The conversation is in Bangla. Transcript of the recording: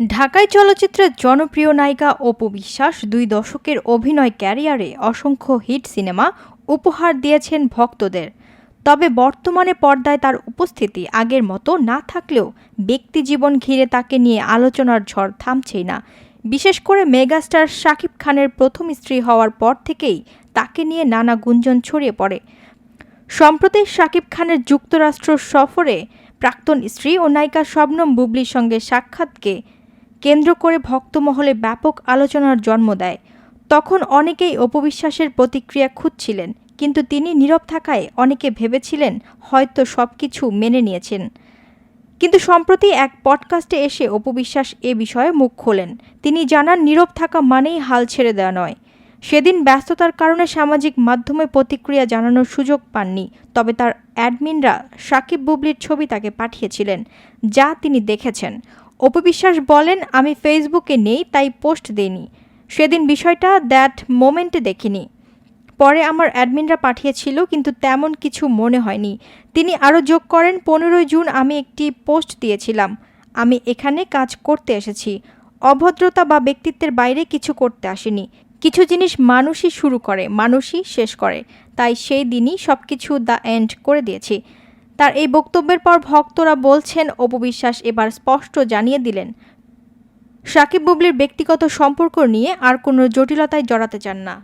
ঢাকাই চলচ্চিত্রের জনপ্রিয় নায়িকা অপু বিশ্বাস দুই দশকের অভিনয় ক্যারিয়ারে অসংখ্য হিট সিনেমা উপহার দিয়েছেন ভক্তদের। তবে বর্তমানে পর্দায় তার উপস্থিতি আগের মতো না থাকলেও ব্যক্তি জীবন ঘিরে তাকে নিয়ে আলোচনার ঝড় থামছেই না। বিশেষ করে মেগাস্টার শাকিব খানের প্রথম স্ত্রী হওয়ার পর থেকেই তাকে নিয়ে নানা গুঞ্জন ছড়িয়ে পড়ে। সম্প্রতি শাকিব খানের যুক্তরাষ্ট্র সফরে প্রাক্তন স্ত্রী ও নায়িকা শবনম বুবলির সঙ্গে সাক্ষাৎকে কেন্দ্র করে ভক্তমহলে ব্যাপক আলোচনার জন্ম দেয়। তখন অনেকেই অপবিশ্বাসের প্রতিক্রিয়া খুঁজছিলেন, কিন্তু তিনি নীরব থাকায় অনেকে ভেবেছিলেন হয়তো সব কিছু মেনে নিয়েছেন। কিন্তু সম্প্রতি এক পডকাস্টে এসে অপবিশ্বাস এ বিষয়ে মুখ খোলেন। তিনি জানান, নীরব থাকা মানেই হাল ছেড়ে দেওয়া নয়। সেদিন ব্যস্ততার কারণে সামাজিক মাধ্যমে প্রতিক্রিয়া জানানোর সুযোগ পাননি, তবে তার অ্যাডমিনরা সাকিব বুবলির ছবি তাকে পাঠিয়েছিলেন, যা তিনি দেখেছেন। অপবিশ্বাস বলেন, আমি ফেসবুকে নেই, তাই পোস্ট দেইনি। সেদিন বিষয়টা দ্যাট মোমেন্টে দেখিনি। পরে আমার অ্যাডমিনরা পাঠিয়েছিল, কিন্তু তেমন কিছু মনে হয়নি। তিনি আরও যোগ করেন, পনেরোই জুন আমি একটি পোস্ট দিয়েছিলাম। আমি এখানে কাজ করতে এসেছি। অভদ্রতা বা ব্যক্তিত্বের বাইরে কিছু করতে আসিনি। কিছু জিনিস মানুষই শুরু করে, মানুষই শেষ করে। তাই সেই দিনই সব কিছু দ্য এন্ড করে দিয়েছি। তার এই বক্তব্যের পর ভক্তরা বলছেন অপবিশ্বাস এবার স্পষ্ট জানিয়ে দিলেন। সাকিব বুবলির ব্যক্তিগত সম্পর্ক নিয়ে আর কোনো জটিলতায় জড়াতে চান না।